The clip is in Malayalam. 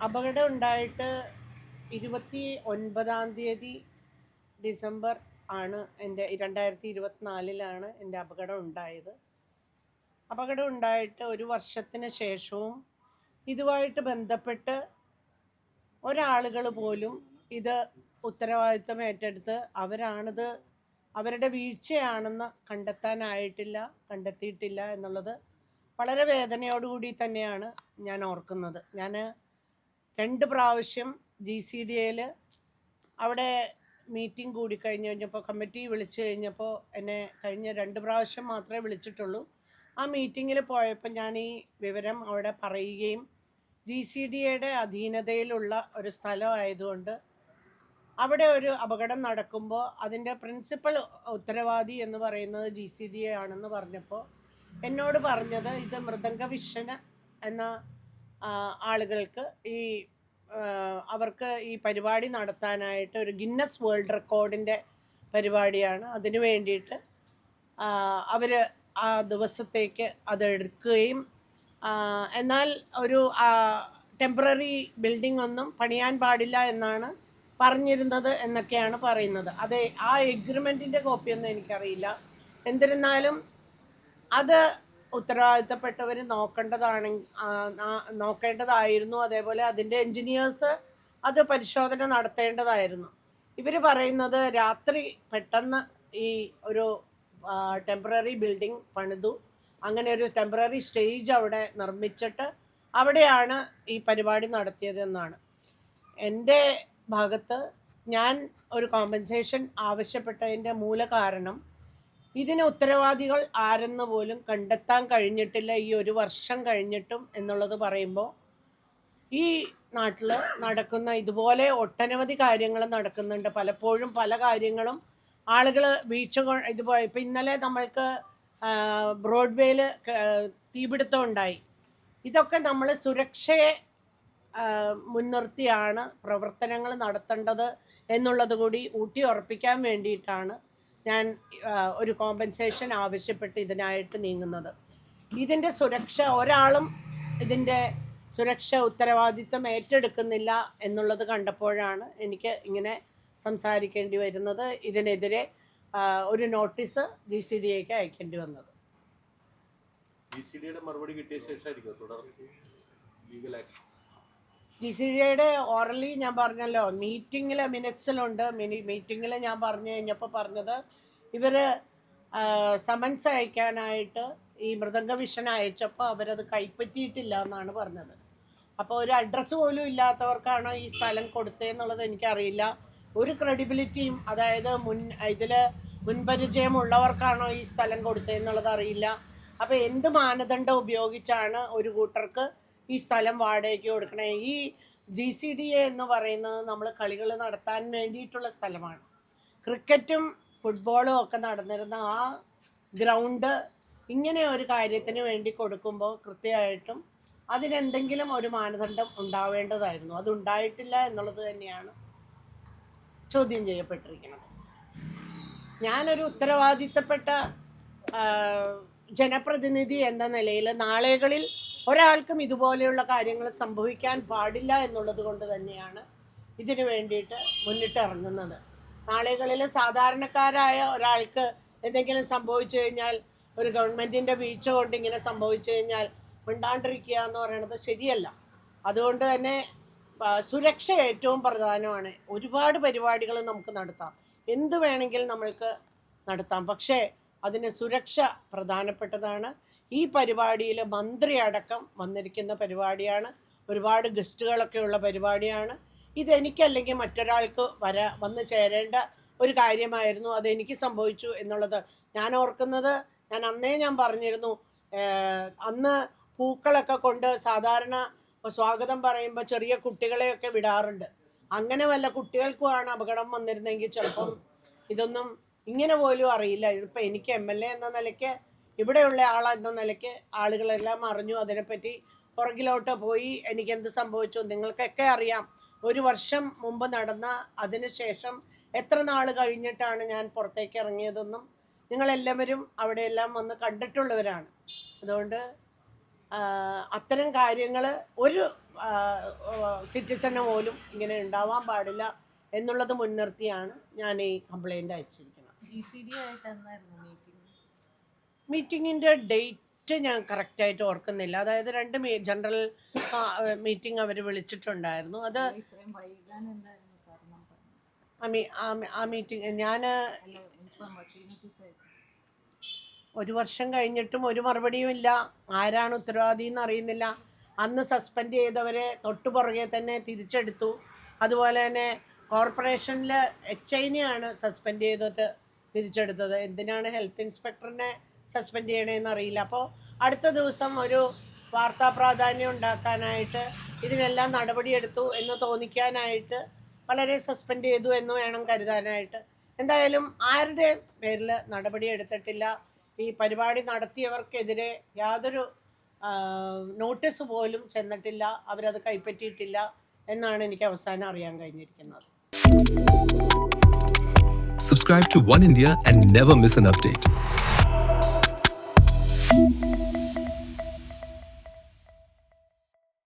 അപകടം ഉണ്ടായിട്ട് ഇരുപത്തി ഒൻപതാം തീയതി ഡിസംബർ ആണ് എന്റെ രണ്ടായിരത്തി ഇരുപത്തിനാലിലാണ് എന്റെ അപകടം ഉണ്ടായത് അപകടം ഉണ്ടായിട്ട് ഒരു വർഷത്തിന് ശേഷവും ഇതുമായിട്ട് ബന്ധപ്പെട്ട് ഒരാളുകൾ പോലും ഇത് ഉത്തരവാദിത്തം ഏറ്റെടുത്ത് അവരാണിത് അവരുടെ വീഴ്ചയാണെന്ന് കണ്ടെത്താനായിട്ടില്ല കണ്ടെത്തിയിട്ടില്ല എന്നുള്ളത് വളരെ വേദനയോടുകൂടി തന്നെയാണ് ഞാൻ ഓർക്കുന്നത്. ഞാൻ രണ്ട് പ്രാവശ്യം ജി സി ഡി എയിൽ അവിടെ മീറ്റിംഗ് കൂടി കഴിഞ്ഞ് കഴിഞ്ഞപ്പോൾ കമ്മിറ്റി വിളിച്ചു കഴിഞ്ഞപ്പോൾ എന്നെ കഴിഞ്ഞ രണ്ട് പ്രാവശ്യം മാത്രമേ വിളിച്ചിട്ടുള്ളൂ. ആ മീറ്റിങ്ങിൽ പോയപ്പോൾ ഞാൻ ഈ വിവരം അവിടെ പറയുകയും ജി സി ഡി എയുടെ അധീനതയിലുള്ള ഒരു സ്ഥലമായതുകൊണ്ട് അവിടെ ഒരു അപകടം നടക്കുമ്പോൾ അതിന്റെ പ്രിൻസിപ്പൽ ഉത്തരവാദി എന്ന് പറയുന്നത് ജി സി ഡി എ ആണെന്ന് പറഞ്ഞപ്പോൾ എന്നോട് പറഞ്ഞത് ഇത് മൃദംഗ വിഷന് എന്ന ആളുകൾക്ക് ഈ അവർക്ക് ഈ പരിപാടി നടത്താനായിട്ട് ഒരു ഗിന്നസ് വേൾഡ് റെക്കോർഡിന്റെ പരിപാടിയാണ്. അതിനു വേണ്ടിയിട്ട് അവർ ആ ദിവസത്തേക്ക് അതെടുക്കുകയും എന്നാൽ ഒരു ടെമ്പററി ബിൽഡിംഗ് ഒന്നും പണിയാൻ പാടില്ല എന്നാണ് പറഞ്ഞിരുന്നത് എന്നൊക്കെയാണ് പറയുന്നത്. അതെ ആ എഗ്രിമെന്റിന്റെ കോപ്പിയൊന്നും എനിക്കറിയില്ല. എന്നിരുന്നാലും അത് ഉത്തരവാദിത്തപ്പെട്ടവർ നോക്കേണ്ടതാണ് നോക്കേണ്ടതായിരുന്നു. അതേപോലെ അതിന്റെ എൻജിനീയേഴ്സ് അത് പരിശോധന നടത്തേണ്ടതായിരുന്നു. ഇവർ പറയുന്നത് രാത്രി പെട്ടെന്ന് ഈ ഒരു ടെമ്പററി ബിൽഡിംഗ് പണിതു. അങ്ങനെ ഒരു ടെമ്പററി സ്റ്റേജ് അവിടെ നിർമ്മിച്ചിട്ട് അവിടെയാണ് ഈ പരിപാടി നടത്തിയതെന്നാണ്. എന്റെ ഭാഗത്ത് ഞാൻ ഒരു കോമ്പൻസേഷൻ ആവശ്യപ്പെട്ടതിന്റെ മൂല കാരണം ഇതിന് ഉത്തരവാദികൾ ആരെന്ന് പോലും കണ്ടെത്താൻ കഴിഞ്ഞിട്ടില്ല. ഈ ഒരു വർഷം കഴിഞ്ഞിട്ടും എന്നുള്ളത് പറയുമ്പോൾ ഈ നാട്ടിൽ നടക്കുന്ന ഇതുപോലെ ഒട്ടനവധി കാര്യങ്ങൾ നടക്കുന്നുണ്ട്. പലപ്പോഴും പല കാര്യങ്ങളും ആളുകൾ വീഴ്ച ഇതുപോലെ ഇപ്പം ഇന്നലെ നമ്മൾക്ക് ബ്രോഡ്വേയിൽ തീപിടുത്തം ഉണ്ടായി. ഇതൊക്കെ നമ്മൾ സുരക്ഷയെ മുൻനിർത്തിയാണ് പ്രവർത്തനങ്ങൾ നടത്തേണ്ടത് എന്നുള്ളത് കൂടി ഊട്ടി ഉറപ്പിക്കാൻ വേണ്ടിയിട്ടാണ് ഞാൻ ഒരു കോമ്പൻസേഷൻ ആവശ്യപ്പെട്ട് ഇതിനായിട്ട് നീങ്ങുന്നത്. ഇതിന്റെ സുരക്ഷ ഒരാളും ഇതിന്റെ സുരക്ഷ ഉത്തരവാദിത്വം ഏറ്റെടുക്കുന്നില്ല എന്നുള്ളത് കണ്ടപ്പോഴാണ് എനിക്ക് ഇങ്ങനെ സംസാരിക്കേണ്ടി വരുന്നത്. ഇതിനെതിരെ ഒരു നോട്ടീസ് ഡി സി ഡി എക്ക് അയക്കേണ്ടി വന്നത്. ഡി സി ഡിയുടെ മറുപടി കിട്ടിയ ശേഷമായിരിക്കും തുടർ ലീഗൽ ആക്ഷൻ ജി സി ഡിയുടെ ഓറലി ഞാൻ പറഞ്ഞല്ലോ മീറ്റിങ്ങിൽ മിനിറ്റ്സിലുണ്ട് മിനി മീറ്റിങ്ങിൽ ഞാൻ പറഞ്ഞു കഴിഞ്ഞപ്പോൾ പറഞ്ഞത് ഇവർ സമൻസ് അയക്കാനായിട്ട് ഈ മൃദംഗ വിഷൻ അയച്ചപ്പോൾ അവരത് കൈപ്പറ്റിയിട്ടില്ല എന്നാണ് പറഞ്ഞത്. അപ്പോൾ ഒരു അഡ്രസ്സ് പോലും ഇല്ലാത്തവർക്കാണോ ഈ സ്ഥലം കൊടുത്തതെന്നുള്ളത് എനിക്കറിയില്ല. ഒരു ക്രെഡിബിലിറ്റിയും അതായത് മുൻ ഇതിൽ മുൻപരിചയമുള്ളവർക്കാണോ ഈ സ്ഥലം കൊടുത്തതെന്നുള്ളത് അറിയില്ല. അപ്പോൾ എന്ത് മാനദണ്ഡം ഉപയോഗിച്ചാണ് ഒരു കൂട്ടർക്ക് ഈ സ്ഥലം വാടകയ്ക്ക് കൊടുക്കണേ. ഈ ജി സി ഡി എ എന്ന് പറയുന്നത് നമ്മൾ കളികൾ നടത്താൻ വേണ്ടിയിട്ടുള്ള സ്ഥലമാണ്. ക്രിക്കറ്റും ഫുട്ബോളും ഒക്കെ നടന്നിരുന്ന ആ ഗ്രൗണ്ട് ഇങ്ങനെ ഒരു കാര്യത്തിന് വേണ്ടി കൊടുക്കുമ്പോൾ കൃത്യമായിട്ടും അതിനെന്തെങ്കിലും ഒരു മാനദണ്ഡം ഉണ്ടാവേണ്ടതായിരുന്നു. അതുണ്ടായിട്ടില്ല എന്നുള്ളത് തന്നെയാണ് ചോദ്യം ചെയ്യപ്പെട്ടിരിക്കുന്നത്. ഞാനൊരു ഉത്തരവാദിത്തപ്പെട്ട ജനപ്രതിനിധി എന്ന നിലയിൽ നാളെകളിൽ ഒരാൾക്കും ഇതുപോലെയുള്ള കാര്യങ്ങൾ സംഭവിക്കാൻ പാടില്ല എന്നുള്ളത് കൊണ്ട് തന്നെയാണ് ഇതിനു വേണ്ടിയിട്ട് മുന്നിട്ട് ഇറങ്ങുന്നത്. നാളെകളിൽ സാധാരണക്കാരായ ഒരാൾക്ക് എന്തെങ്കിലും സംഭവിച്ചു കഴിഞ്ഞാൽ ഒരു ഗവൺമെന്റിന്റെ വീഴ്ച കൊണ്ട് ഇങ്ങനെ സംഭവിച്ചു കഴിഞ്ഞാൽ മിണ്ടാണ്ടിരിക്കുക എന്ന് പറയുന്നത് ശരിയല്ല. അതുകൊണ്ട് തന്നെ സുരക്ഷ ഏറ്റവും പ്രധാനമാണ്. ഒരുപാട് പരിപാടികൾ നമുക്ക് നടത്താം. എന്ത് വേണമെങ്കിലും നമ്മൾക്ക് നടത്താം. പക്ഷേ അതിന് സുരക്ഷ പ്രധാനപ്പെട്ടതാണ്. ഈ പരിപാടിയിൽ മന്ത്രി അടക്കം വന്നിരിക്കുന്ന പരിപാടിയാണ്. ഒരുപാട് ഗസ്റ്റുകളൊക്കെ ഉള്ള പരിപാടിയാണ്. ഇതെനിക്കല്ലെങ്കിൽ മറ്റൊരാൾക്ക് വര വന്ന് ചേരേണ്ട ഒരു കാര്യമായിരുന്നു. അതെനിക്ക് സംഭവിച്ചു എന്നുള്ളത് ഞാൻ ഓർക്കുന്നത്. ഞാൻ അന്നേ ഞാൻ പറഞ്ഞിരുന്നു അന്ന് പൂക്കളൊക്കെ കൊണ്ട് സാധാരണ സ്വാഗതം പറയുമ്പോൾ ചെറിയ കുട്ടികളെയൊക്കെ വിടാറുണ്ട്. അങ്ങനെ വല്ല കുട്ടികൾക്കുമാണ് അപകടം വന്നിരുന്നെങ്കിൽ ചിലപ്പം ഇതൊന്നും ഇങ്ങനെ പോലും അറിയില്ല. ഇതിപ്പോൾ എനിക്ക് എം എൽ എ എന്ന നിലയ്ക്ക് ഇവിടെയുള്ള ആളെന്ന നിലയ്ക്ക് ആളുകളെല്ലാം അറിഞ്ഞു. അതിനെപ്പറ്റി പുറകിലോട്ട് പോയി എനിക്ക് എന്ത് സംഭവിച്ചു? നിങ്ങൾക്കൊക്കെ അറിയാം. ഒരു വർഷം മുമ്പ് നടന്ന അതിനുശേഷം എത്ര നാൾ കഴിഞ്ഞിട്ടാണ് ഞാൻ പുറത്തേക്ക് ഇറങ്ങിയതെന്നും നിങ്ങളെല്ലാവരും അവിടെയെല്ലാം വന്ന് കണ്ടിട്ടുള്ളവരാണ്. അതുകൊണ്ട് അത്തരം കാര്യങ്ങൾ ഒരു സിറ്റിസണ് പോലും ഇങ്ങനെ ഉണ്ടാവാൻ പാടില്ല എന്നുള്ളത് മുൻനിർത്തിയാണ് ഞാൻ ഈ കംപ്ലൈന്റ് അയച്ചിരിക്കുന്നത് ജി സി ഡി ആയിട്ട് എന്നായിരുന്നു മീറ്റിംഗ് മീറ്റിങ്ങിന്റെ ഡേറ്റ് ഞാൻ കറക്റ്റായിട്ട് ഓർക്കുന്നില്ല. അതായത് രണ്ട് മീ ജനറൽ മീറ്റിംഗ് അവർ വിളിച്ചിട്ടുണ്ടായിരുന്നു. അത് ആ മീറ്റിംഗ് ഞാൻ ഒരു വർഷം കഴിഞ്ഞിട്ടും ഒരു മറുപടിയും ഇല്ല. ആരാണ് ഉത്തരവാദി എന്ന് അറിയുന്നില്ല. അന്ന് സസ്പെൻഡ് ചെയ്തവരെ തൊട്ടു പുറകെ തന്നെ തിരിച്ചെടുത്തു. അതുപോലെ തന്നെ കോർപ്പറേഷനിൽ എച്ച് ഐനെയാണ് സസ്പെൻഡ് ചെയ്തിട്ട് തിരിച്ചെടുത്തത്. എന്തിനാണ് ഹെൽത്ത് ഇൻസ്പെക്ടറിനെ സസ്പെൻഡ് ചെയ്യണേന്ന് അറിയില്ല അപ്പോൾ അടുത്ത ദിവസം ഒരു വാർത്താ പ്രാധാന്യം ഉണ്ടാക്കാനായിട്ട് ഇതിനെല്ലാം നടപടിയെടുത്തു എന്ന് തോന്നിക്കാനായിട്ട് വളരെ സസ്പെൻഡ് ചെയ്തു എന്ന് വേണം കരുതാനായിട്ട്. എന്തായാലും ആരുടെ പേരിൽ നടപടി എടുത്തിട്ടില്ല ഈ പരിപാടി നടത്തിയവർക്കെതിരെ യാതൊരു നോട്ടീസ് പോലും ചെന്നിട്ടില്ല. അവരത് കൈപ്പറ്റിയിട്ടില്ല എന്നാണ് എനിക്ക് അവസാനം അറിയാൻ കഴിഞ്ഞിരിക്കുന്നത്. Subscribe to One India and never miss an update.